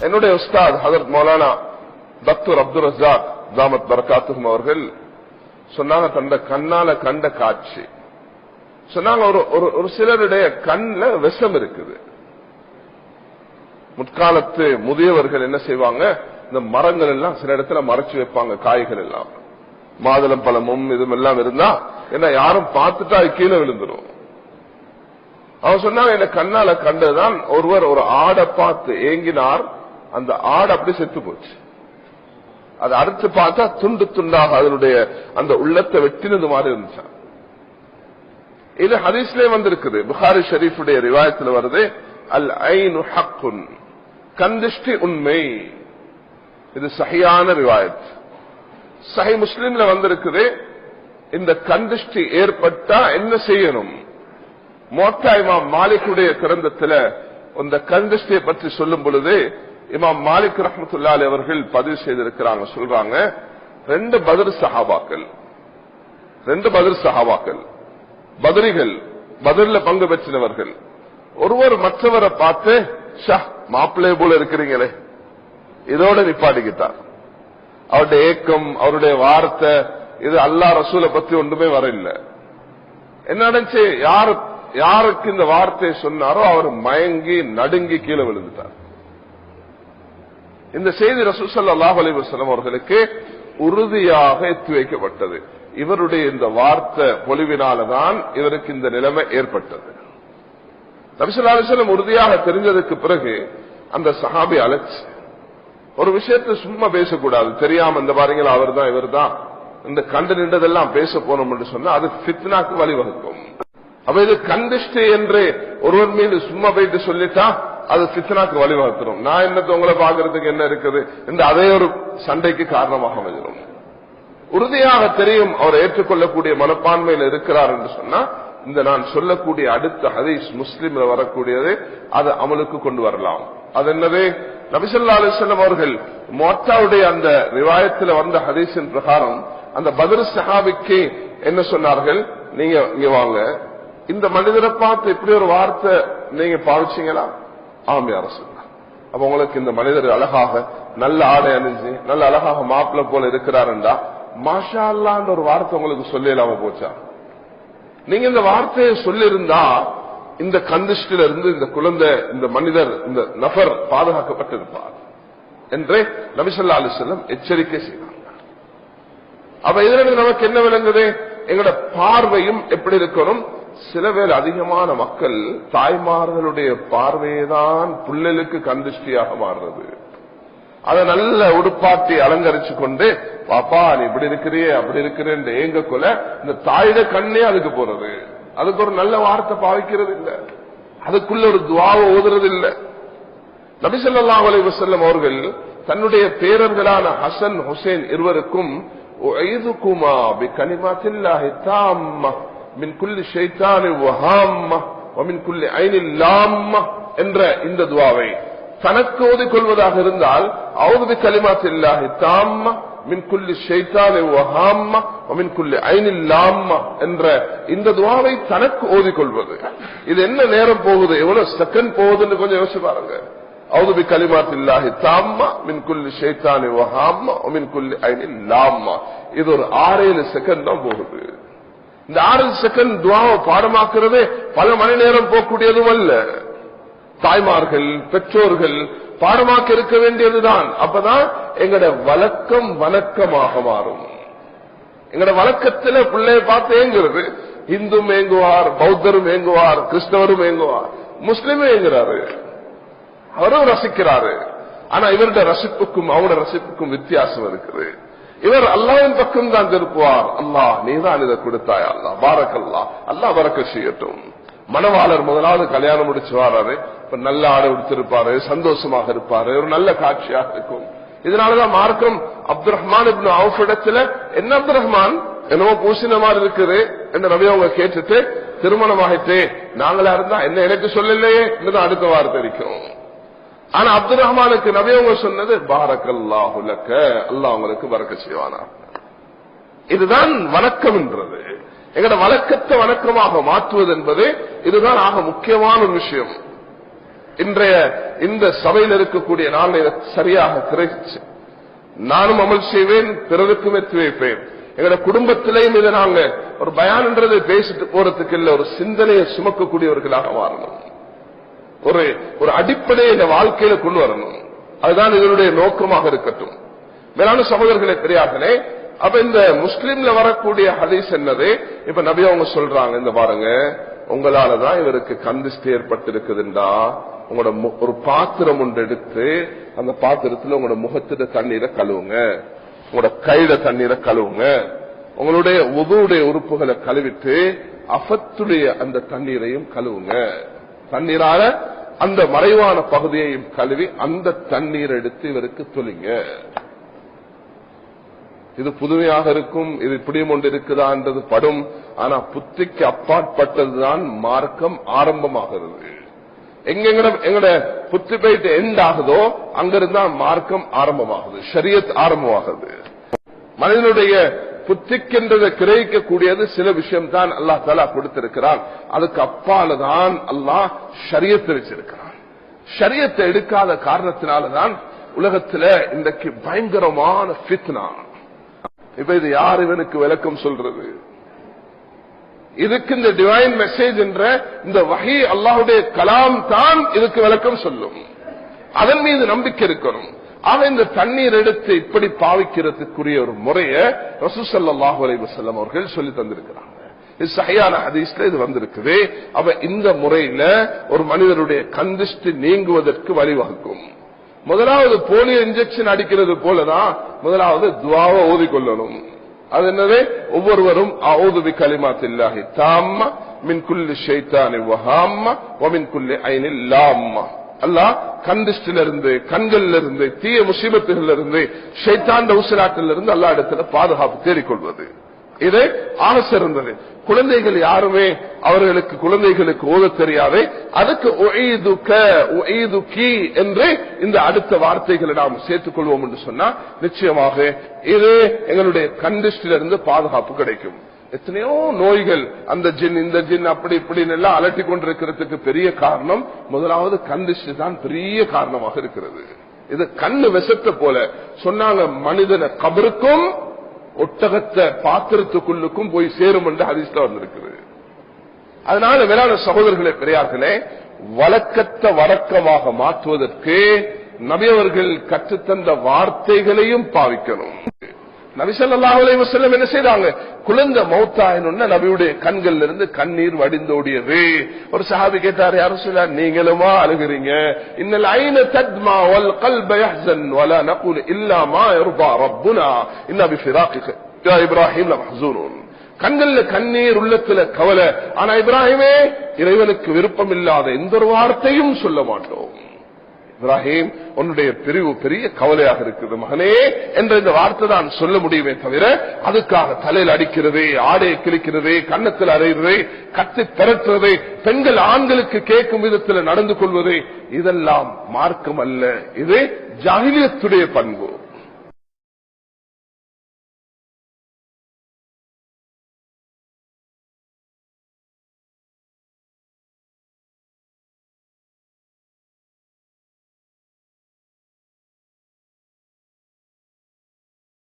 என்னுடைய உஸ்தாத் ஹசரத் மௌலானா டாக்டர் அப்துல் ரஜாக் தாமத் பரகாத்தும் அவர்கள் சொன்னாங்க தந்த கண்ணால கண்ட காட்சி. சொன்னாங்க ஒரு ஒரு- சிலருடைய கண்ல விஷம் இருக்குது. முற்காலத்து முதியவர்கள் என்ன செய்வாங்க இந்த மரங்கள் எல்லாம் சில இடத்துல மறைச்சு வைப்பாங்க காய்கள் எல்லாம். மாதுளம் பழமும் இதுவும் எல்லாம் இருந்தா என்ன யாரும் பார்த்துட்டா அது கீழே விழுந்துடும் அவன் சொன்னாங்க என்ன கண்ணால கண்டதுதான் ஒருவர் ஒரு ஆடை பார்த்து ஏங்கினார் அந்த ஆடு அப்படி செத்து போச்சு. அதை அறுத்து பார்த்தா துண்டு துண்டாக அதனுடைய அந்த உள்ளத்தை வெட்டினது மாதிரி இருந்துச்சு. இது ஹதீஸ்லே வந்திருக்குது. புகாரி ஷரீஃபுடைய ரிவாயத்தில் வருது அல் ஐனு ஹக்குன் கந்திஷ்டி உண்மை. இது சஹியான ரிவாயத். சஹி முஸ்லீம்ல வந்திருக்குது இந்த கந்திஷ்டி ஏற்பட்டா என்ன செய்யணும்? மோட்டாய்மா மாலிக்குடைய கிரந்தத்துல இந்த கந்திஷ்டியை பற்றி சொல்லும் பொழுது இமாம் மாலிக் ரஹமத்துல்லாலி அவர்கள் பதிவு செய்திருக்கிறாங்க சொல்றாங்க ரெண்டு பதிர் சஹாபாக்கள் ரெண்டு பதிர் சஹாபாக்கள் பதிரிகள் பதிரில பங்கு பெற்றினவர்கள். ஒருவர் மற்றவரை பார்த்து ஷா மாப்பிள்ளை போல இருக்கிறீங்களே இதோட நிப்பாட்டிக்கிட்டார். அவருடைய ஏக்கம் அவருடைய வார்த்தை இது அல்லா ரசூலை பத்தி ஒன்றுமே வரல. என்ன நடந்துச்சு? யாரு யாருக்கு இந்த வார்த்தையை சொன்னாரோ அவர் மயங்கி நடுங்கி கீழே விழுந்துட்டார். இந்த செய்தி ரசூசல்லாஹ் அலிவசலம் அவர்களுக்கு உறுதியாக எத்தி வைக்கப்பட்டது. இவருடைய இந்த வார்த்தை பொலிவினாலதான் இவருக்கு இந்த நிலைமை ஏற்பட்டது. நபிசல்லாஸ்லம் உறுதியாக தெரிஞ்சதுக்கு பிறகு அந்த சஹாபி அழைச்சு ஒரு விஷயத்தை சும்மா பேசக்கூடாது தெரியாம இந்த பாருங்களா அவர் தான் இவர் தான் இந்த கண்டு நின்றதெல்லாம் பேச போனோம் என்று சொன்னா அது பித்னாக்கு வழிவகுக்கும். அப்ப இது கண்டிஷ்டு என்று ஒருவர் மீது சும்மா போயிட்டு சொல்லிட்டா அது சித்தனாக்கு வழிவகுத்துரும். நான் என்னத்தை உங்களை பாக்குறதுக்கு என்ன இருக்குது? என்று அதே ஒரு சண்டைக்கு காரணமாக அமைஞ்சிடும் உறுதியாக தெரியும் அவர் ஏற்றுக்கொள்ளக்கூடிய மனப்பான்மையில் இருக்கிறார் என்று சொன்னா இந்த நான் சொல்லக்கூடிய அடுத்த ஹதீஸ் முஸ்லீம்ல வரக்கூடியது அது அமலுக்கு கொண்டு வரலாம். அது என்னது? நபிசல்லா அலிஸ்லாம் அவர்கள் மோட்டாவுடைய அந்த விவாயத்தில் வந்த ஹதீஸின் பிரகாரம் அந்த பதில் சஹாபிக்கு என்ன சொன்னார்கள்? நீங்க இங்க வாங்க. இந்த மனிதரை பார்த்து இப்படி ஒரு வார்த்தை நீங்க பாவிச்சீங்களா? ஆமே அரசு அப்ப உங்களுக்கு இந்த மனிதர் அழகாக நல்ல ஆடை அணிஞ்சு நல்ல அழகாக மாப்பிள்ள போல இருக்கிறாருண்டா? மாஷா அல்லான்ற ஒரு வார்த்தை உங்களுக்கு சொல்லலாம போச்சா? நீங்க இந்த வார்த்தையை சொல்லியிருந்தா இந்த கந்திஷ்டில இருந்து இந்த குழந்தை இந்த மனிதர் இந்த நபர் பாதுகாக்கப்பட்டிருப்பார். என்று நபிசல்லா அலிசல்லம் எச்சரிக்கை செய்தாங்க அப்ப இதுல நமக்கு என்ன விளங்குது? எங்களோட பார்வையும் எப்படி இருக்கணும்? சில பேர் அதிகமான மக்கள் தாய்மார்களுடைய பார்வையைதான் புள்ளலுக்கு கந்திஷ்டியாக மாறுறது. அதை நல்ல உடுப்பாட்டி அலங்கரிச்சு கொண்டு பாப்பா நீ இப்படி இருக்கிறியே அப்படி இருக்கிறேன் ஏங்க கொல இந்த தாயிட கண்ணே அதுக்கு போறது. அதுக்கு ஒரு நல்ல வார்த்தை பாவிக்கிறது இல்ல. அதுக்குள்ள ஒரு துவாவை ஓதுறது இல்ல. நபிசல்லா அலி வசல்லம் அவர்கள் தன்னுடைய பேரர்களான ஹசன் ஹுசேன் இருவருக்கும் உஐதுகுமா பிகலிமாத்தில்லாஹி தாம்ம மின் குல்லி ஷைத்தானி வஹாம்ம வமின் குல்லி ஐனில் லாம்ம என்ற இந்த துவாவை தனக்கு ஓதிக்கொள்வதாக இருந்தால் அவுது கலிமாத்தில்லாஹி தாம்ம மின் குல்லி ஷைத்தானி வஹாம்ம வமின் குல்லி ஐனில் லாம்ம என்ற இந்த துவாவை தனக்கு ஓதிக்கொள்வது இது என்ன நேரம் போகுது எவ்வளவு செகண்ட் போகுதுன்னு கொஞ்சம் யோசிச்சு பாருங்க أعوذ بكلمات الله التامة من كل شيطان وهامة ومن كل عين لامة இது ஒரு ஆறு ஏழு செகண்ட் தான் போகுது இந்த ஆறு செகண்ட் துவாவை பாடமாக்குறது பல மணி நேரம் போகக்கூடியதும் அல்ல தாய்மார்கள் பெற்றோர்கள் பாடமாக்க இருக்க வேண்டியதுதான். அப்பதான் எங்கட வழக்கம் வணக்கமாக மாறும். எங்கட வழக்கத்துல பிள்ளைய பார்த்து ஏங்குறது. இந்து ஏங்குவார் பௌத்தரும் ஏங்குவார் கிறிஸ்தவரும் ஏங்குவார் முஸ்லீமும் ஏங்குறாரு. அவரும் ரசிக்கிறாரு. ஆனா இவருடைய ரசிப்புக்கும் அவனோட ரசிப்புக்கும் வித்தியாசம் இருக்குது. இவர் அல்லாவின் பக்கம் தான் திருப்புவார். அல்லாஹ் நீதான் இதை கொடுத்தாய் அல்லா பாரக்கல்லா அல்லா அல்லாஹ் செய்யட்டும். மணவாளர் முதலாவது கல்யாணம் முடிச்சு வராரு இப்ப நல்ல ஆடை உடுத்திருப்பாரு சந்தோஷமாக இருப்பாரு ஒரு நல்ல காட்சியாக இருக்கும். இதனாலதான் மார்க்கம் அப்துல் ரஹ்மான் இப்னு அவுஃப் இடத்துல என்ன அப்துல் ரஹ்மான் என்னவோ பூசின மாதிரி இருக்குது என்று ரவி அவங்க கேட்டுட்டு திருமணமாகிட்டு நாங்களா இருந்தா என்ன எனக்கு சொல்லலையே என்று அடுத்த வார்த்தை இருக்கும் ஆனா அப்துல் ரஹ்மானுக்கு நபியவங்க சொன்னது பாரக்கல்லாஹுலக்க அல்லாஹ் உங்களுக்கு வரக்க செய்வானா? இதுதான் வணக்கம் என்றது. எங்கட வழக்கத்தை வணக்கமாக மாற்றுவது என்பது இதுதான் ஆக முக்கியமான ஒரு விஷயம். இன்றைய இந்த சபையில் இருக்கக்கூடிய நான் இதை சரியாக கிரகிச்சு. நானும் அமல் செய்வேன் பிறருக்கும் எத்தி வைப்பேன். எங்களோட குடும்பத்திலையும் இதை நாங்க ஒரு பயான்ன்றதை பேசிட்டு போறதுக்கு இல்ல ஒரு சிந்தனையை சுமக்கக்கூடியவர்களாக மாறணும். ஒரு ஒரு அடிப்படையை இந்த வாழ்க்கையில கொண்டு வரணும். அதுதான் இதனுடைய நோக்கமாக இருக்கட்டும். மேலான சகோதரர்களே பெரியார்களே அப்ப இந்த முஸ்லீம்ல வரக்கூடிய ஹதீஸ் என்னது? இப்ப நபி அவங்க சொல்றாங்க இந்த பாருங்க உங்களாலதான் இவருக்கு கந்திஷ்டி ஏற்பட்டிருக்குதுண்டா. உங்களோட மு- ஒரு பாத்திரம் ஒன்று எடுத்து அந்த பாத்திரத்துல உங்களோட முகத்துல தண்ணீரை கழுவுங்க. உங்களோட கையில தண்ணீரை கழுவுங்க. உங்களுடைய உதவுடைய உறுப்புகளை கழுவிட்டு அஃபத்துடைய அந்த தண்ணீரையும் கழுவுங்க. தண்ணீரால அந்த மறைவான பகுதியையும் கழுவி அந்த தண்ணீர் எடுத்து இவருக்கு தொலிங்க இது புதுமையாக இருக்கும் இது இப்படியும் ஒன்று இருக்குதான்றது படும் ஆனா புத்திக்கு அப்பாற்பட்டதுதான் மார்க்கம் ஆரம்பமாகிறது. எங்கெங்கட எங்கட புத்தி போயிட்டு எண்ட் ஆகுதோ அங்கிருந்தான் மார்க்கம் ஆரம்பமாகுது ஷரியத் ஆரம்பமாகுது. மனிதனுடைய புத்திக்கின்றதை கிரகிக்கக்கூடியது சில விஷயம் தான் அல்லாஹ் தலா கொடுத்திருக்கிறான். அதுக்கு அப்பால தான் அல்லாஹ் ஷரியத்தை வச்சிருக்கிறான். ஷரியத்தை எடுக்காத காரணத்தினாலதான் உலகத்துல இன்றைக்கு பயங்கரமான பித்னா இப்ப இது யார் இவனுக்கு விளக்கம் சொல்றது? இதுக்கு இந்த டிவைன் மெசேஜ் என்ற இந்த வகை அல்லாஹுடைய கலாம் தான் இதுக்கு விளக்கம் சொல்லும். அதன் மீது நம்பிக்கை இருக்கணும். அவன் இந்த தண்ணீர் எடுத்து இப்படி பாவிக்கிறதுக்குரிய ஒரு முறையை ரசூசல்லாஹு அலைஹி செல்லம் அவர்கள் சொல்லி தந்திருக்கிறாங்க. இது ஹதீஸ்ல இது வந்திருக்குது. அவ இந்த முறையில ஒரு மனிதருடைய கந்திஷ்டி நீங்குவதற்கு வழிவகுக்கும். முதலாவது போலியோ இன்ஜெக்ஷன் அடிக்கிறது போலதான் முதலாவது துவாவை ஓதிக்கொள்ளணும் அது என்னது? ஒவ்வொருவரும் அவுது பி கலிமாத்தில்லாஹி தாம்ம மின் குல்லி ஷைத்தானி வஹாம்ம ஒமின் குல்லி ஐனில் லாம்மா. அல்லாஹ் கண்டிஸ்டில இருந்து கண்கள்ல இருந்து தீய முசீபத்துகள்ல இருந்து ஷைத்தாண்ட உசிராட்டில இருந்து அல்லா இடத்துல பாதுகாப்பு தேடிக்கொள்வது. இது ஆக சிறந்தது. குழந்தைகள் யாருமே அவர்களுக்கு குழந்தைகளுக்கு ஓத தெரியாது அதுக்கு என்று இந்த அடுத்த வார்த்தைகளை நாம் சேர்த்துக் கொள்வோம் என்று சொன்னா நிச்சயமாக இது எங்களுடைய கண்டிஸ்டிலிருந்து பாதுகாப்பு கிடைக்கும். எத்தனையோ நோய்கள் அந்த ஜின் இந்த ஜின் அப்படி இப்படின்னு எல்லாம் அலட்டி கொண்டிருக்கிறதுக்கு பெரிய காரணம் முதலாவது கண்டிஸ்டி தான் பெரிய காரணமாக இருக்கிறது. இது கண்ணு விஷத்தை போல. சொன்னாங்க மனிதனை கபருக்கும் ஒட்டகத்தை பாத்திரத்துக்குள்ளுக்கும் போய் சேரும் என்று ஹரிஸ்ல வந்திருக்கிறது அதனால வேளாண் சகோதரர்களே பெரியார்களே வழக்கத்தை வழக்கமாக மாற்றுவதற்கு நபியவர்கள் கற்றுத்தந்த வார்த்தைகளையும் பாவிக்கணும். நபிசல்லாஹ் அலைவசல்லம் என்ன செய்யறாங்க குழந்தை மௌத்தாயினுன்னா நபியுடைய கண்கள்ல இருந்து கண்ணீர் வடிந்தோடியது. ஒரு சஹாபி கேட்டார் யாரும் சொல்ல நீங்களுமா அழுகிறீங்க? இன்னல் ஐன தத்மா வல் கல்ப யஹ்சன் வல நகுல் இல்லா மா யர்பா ரப்புனா. இன்ன பிஃபிராகிக யா இப்ராஹிம் லமஹ்சூனுன். கண்கள்ல கண்ணீர் உள்ளத்துல கவலை. ஆனா இப்ராஹிமே இறைவனுக்கு விருப்பம் இல்லாத எந்த ஒரு வார்த்தையும் சொல்ல மாட்டோம். இப்ராஹிம் உன்னுடைய பிரிவு பெரிய கவலையாக இருக்குது மகனே என்ற இந்த வார்த்தை தான் சொல்ல முடியுமே தவிர அதுக்காக தலையில் அடிக்கிறது ஆடையை கிழிக்கிறது கன்னத்தில் அறையிறது கத்தி திரட்டுறது பெண்கள் ஆண்களுக்கு கேட்கும் விதத்தில் நடந்து கொள்வது இதெல்லாம் மார்க்கம் அல்ல. இது ஜாகிலியத்துடைய பண்பு.